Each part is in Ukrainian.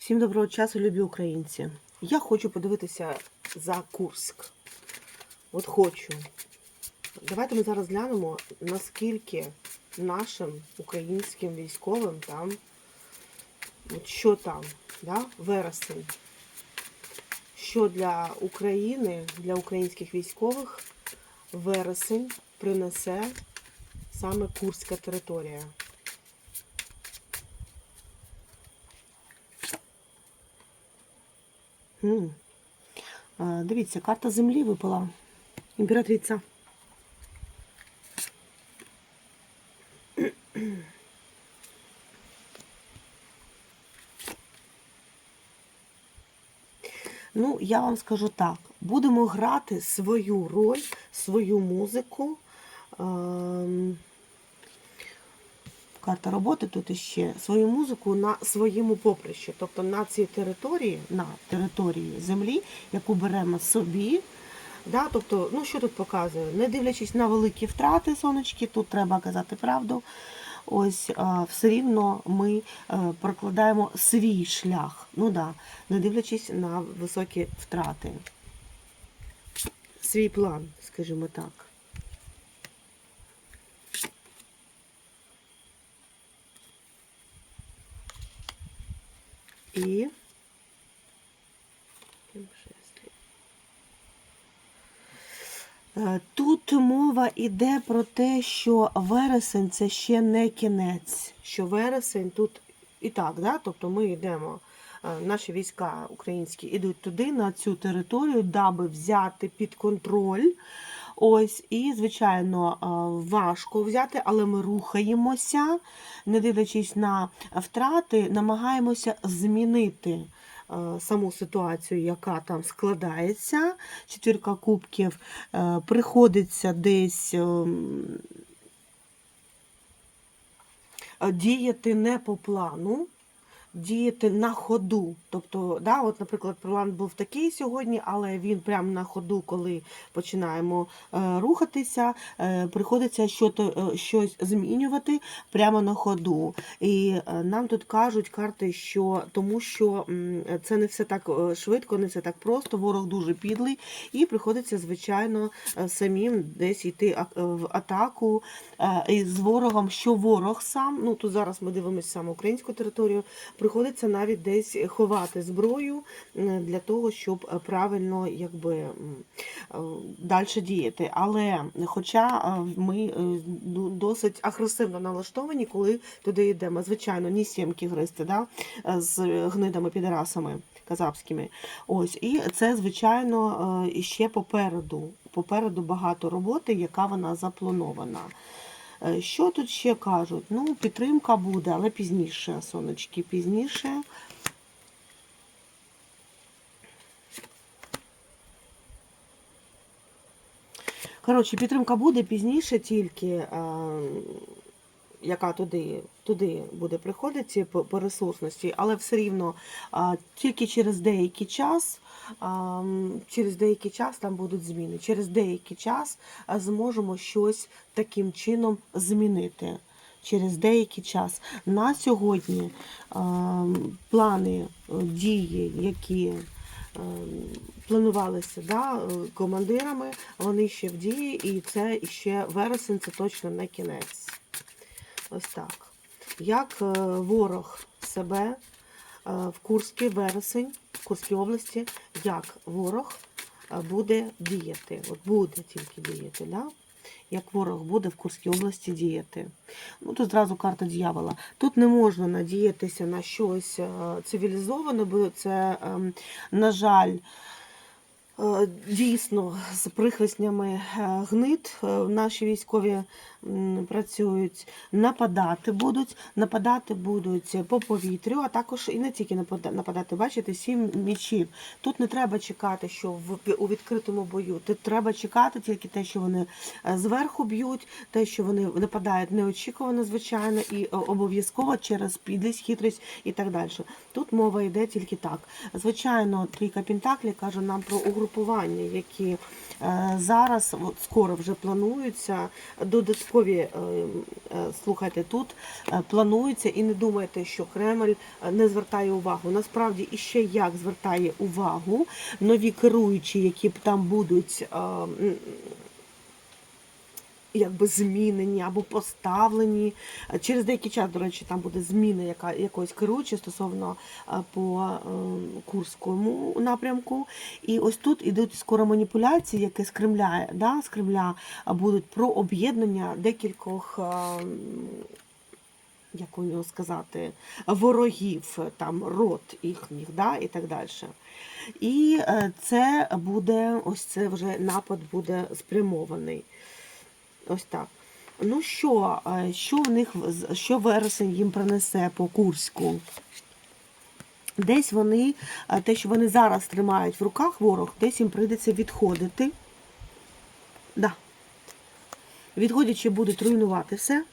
Всім доброго часу, любі українці. Я хочу подивитися за Курск. От хочу. Давайте ми зараз глянемо, наскільки нашим українським військовим там, от що там, да? вересень. Що для України, для українських військових вересень принесе саме Курська територія. М. А, Дивіться, карта землі випала. Імператриця. Ну, я вам скажу так: будемо грати свою роль, свою музику. Карта роботи тут іще свою музику на своєму поприщі, тобто на цій території, на території землі, яку беремо собі. Да, тобто, ну що тут показує? Не дивлячись на великі втрати, сонечки, тут треба казати правду. Ось все рівно ми е, прокладаємо свій шлях. Ну да, не дивлячись на високі втрати. Свій план, скажімо так. І Е, Тут мова йде про те, що вересень це ще не кінець. Що вересень тут і так, да? тобто ми йдемо, е, наші війська українські йдуть туди, на цю територію, даби взяти під контроль. Ось, і, звичайно, важко взяти, але ми рухаємося, не дивлячись на втрати, намагаємося змінити саму ситуацію, яка там складається. Четвірка кубків приходиться десь ем, діяти не по плану. Діяти на ходу. Тобто, да, от, наприклад, план був такий сьогодні, але він прямо на ходу, коли починаємо е, рухатися, е, приходиться е, щось змінювати прямо на ходу. І нам тут кажуть карти, що тому що це не все так швидко, не все так просто, ворог дуже підлий, і приходиться, звичайно, самим десь йти в атаку з ворогом, що ворог сам, ну тут зараз ми дивимося саме українську територію, приходиться навіть десь ховати зброю е, для того, щоб е, правильно якби далі діяти. Але хоча е, ми е, досить агресивно налаштовані, коли туди йдемо. Звичайно, ні сімки гристи, да? е, з гнидами підарасами казапськими. Ось, і це, звичайно, е, іще попереду. Попереду багато роботи, яка вона запланована. Е, Що тут ще кажуть? Ну, підтримка буде, але пізніше, сонечки, пізніше. Коротше, підтримка буде пізніше тільки, е, яка туди, туди буде приходити по, по ресурсності, але все рівно е, тільки через деякий час, через деякий час там будуть зміни. Через деякий час е, зможемо щось таким чином змінити. Через деякий час. На сьогодні плани е, дії, які е, планувалися да, е, командирами, вони ще в дії, і це ще вересень, це точно не кінець. Ось так. Як ворог себе в Курській вересень, в Курській області, як ворог е, буде діяти. От буде тільки діяти, да? як ворог буде в Курській області діяти. Ну, тут зразу карта дьявола. Тут не можна надіятися на щось е, цивілізоване, бо це, ем, на жаль, е, дійсно з прихвиснями гнид е, наші військові працюють, нападати будуть, нападати будуть по повітрю, а також і не тільки напада- нападати. Бачите, сім мічів. Тут не треба чекати, що в у відкритому бою. Тут треба чекати тільки те, що вони е, зверху б'ють, те, що вони нападають неочікувано, звичайно, і е, обов'язково через підлість, хитрість і так далі. Тут мова йде тільки так. Звичайно, трійка Пентаклі каже нам про угрупування, які е, зараз от скоро вже плануються додатково. Військові, е, е, слухайте, тут е, планується і не думайте, що Кремль не звертає увагу. Насправді іще як звертає увагу нові керуючі, які там будуть. Якби змінені або поставлені Е, через деякий час, до речі, там буде зміна яка якоїсь керуючої стосовно е, по е, курському напрямку. І ось тут ідуть скоро маніпуляції, які з Кремля, да, з Кремля будуть про об'єднання декількох. Як у нього сказати, ворогів, там род їхніх, да, і так далі. І це буде, ось це вже напад буде спрямований. Ось так. Ну що, е, що в них що вересень їм принесе по Курську? Десь вони, е, те, що вони зараз тримають в руках ворог, десь їм прийдеться відходити. Да. Відходячи, будуть руйнувати все.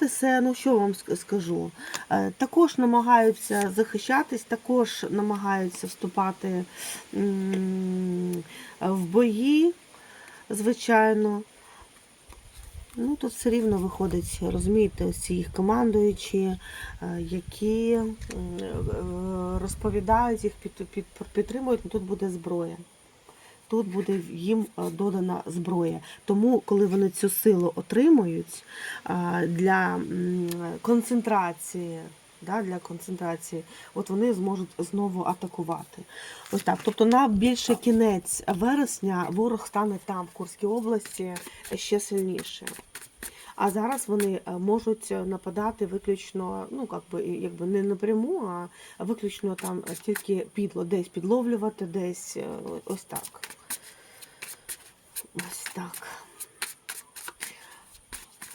Руйнувати ну що вам скажу. Е, Також намагаються захищатись, також намагаються вступати в бої, звичайно. Ну, тут все рівно виходить, розумієте, ось ці їх командуючі, е, які е, розповідають, їх під, під, підтримують, ну, тут буде зброя. Тут буде їм е, додана зброя. Тому, коли вони цю силу отримують е, для концентрації, для концентрації, от вони зможуть знову атакувати. Ось так. Тобто на більше кінець вересня ворог стане там, в Курській області, ще сильніше. А зараз вони е, можуть нападати виключно, ну як би, якби не напряму, а виключно там тільки підло, десь підловлювати, десь ось так. Ось так.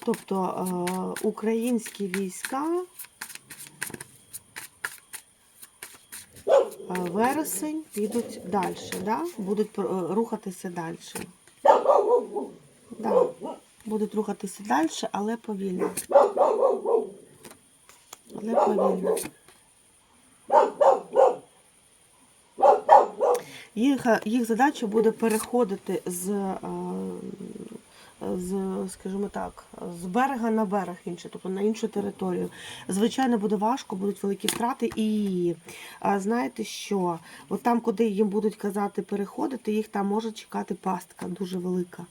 Тобто е, українські війська е, вересень підуть далі, да? будуть е, рухатися далі. Да. Будуть рухатися далі, але повільно. Але повільно. Їх, їх задача буде переходити з, е, з, скажімо так, з берега на берег інший, тобто на іншу територію. Звичайно, буде важко, будуть великі втрати. І знаєте що? От там, куди їм будуть казати переходити, їх там може чекати пастка дуже велика.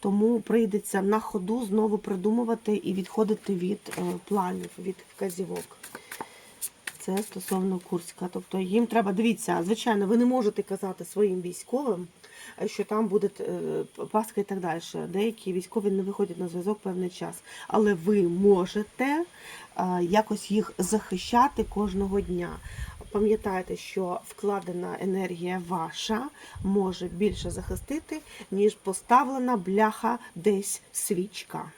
Тому прийдеться на ходу знову придумувати і відходити від е, планів, від вказівок. Це стосовно Курська. Тобто їм треба, дивіться, звичайно, ви не можете казати своїм військовим, е, що там буде е, Пасха і так далі. Деякі військові не виходять на зв'язок певний час. Але ви можете е, якось їх захищати кожного дня. Пам'ятайте, що вкладена енергія ваша може більше захистити, ніж поставлена бляха десь свічка.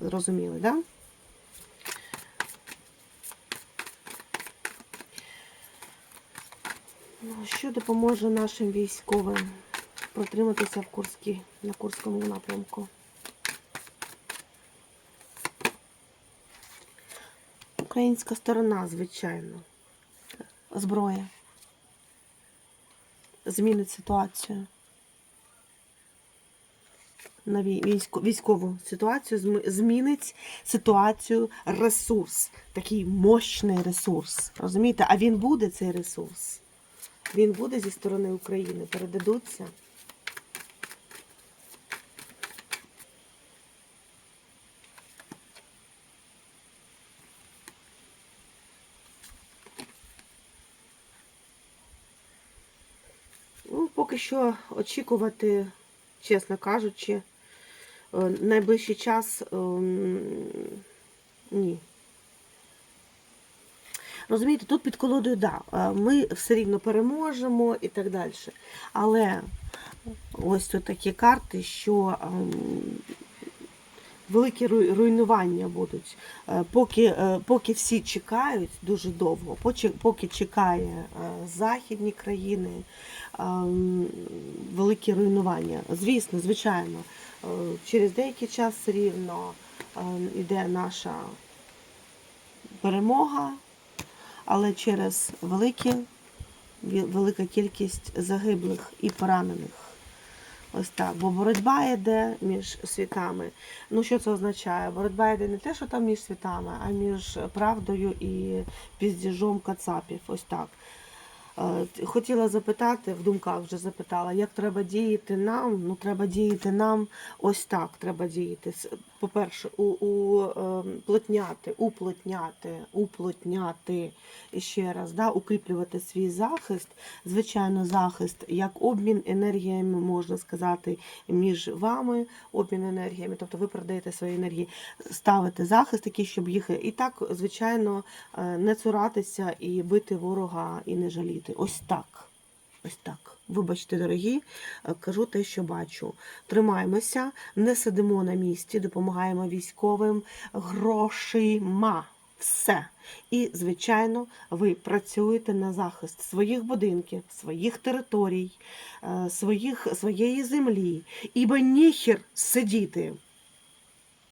Зрозуміли, так? Да? Що допоможе нашим військовим протриматися в Курській, на Курському напрямку? Українська сторона, звичайно. Зброя. Змінить ситуацію. На вій- військо- військову ситуацію змінить ситуацію ресурс. Такий мощний ресурс. Розумієте? А він буде цей ресурс. Він буде зі сторони України, передадуться. Ну, поки що очікувати, чесно кажучи, е, найближчий час ем, ні. Розумієте, тут під колодою, да, ми все рівно переможемо і так далі. Але ось тут такі карти, що ем, великі руйнування будуть. Е, Поки, е, поки всі чекають дуже довго, поки чекає е, західні країни, ем, великі руйнування. Звісно, звичайно, через деякий час рівно ем, іде наша перемога, але через великі велика кількість загиблих і поранених. Ось так, бо боротьба йде між світами. Ну що це означає? Боротьба йде не те, що там між світами, а між правдою і піздіжом кацапів. Ось так. Е, Хотіла запитати, в думках вже запитала, як треба діяти нам. Ну, треба діяти нам ось так. Треба діяти. По-перше, у, у, ем, плотняти, уплотняти, уплотняти ще раз, да, укріплювати свій захист. Звичайно, захист як обмін енергіями, можна сказати, між вами, обмін енергіями, тобто ви продаєте свої енергії, ставити захист такий, щоб їх і так, звичайно, е, не цуратися і бити ворога і не жаліти. Ось так. Ось так. Вибачте, дорогі, е, кажу те, що бачу. Тримаємося, не сидимо на місці, допомагаємо військовим грошима. Все. І, звичайно, ви працюєте на захист своїх будинків, своїх територій, е, своїх, своєї землі. Ібо ніхер сидіти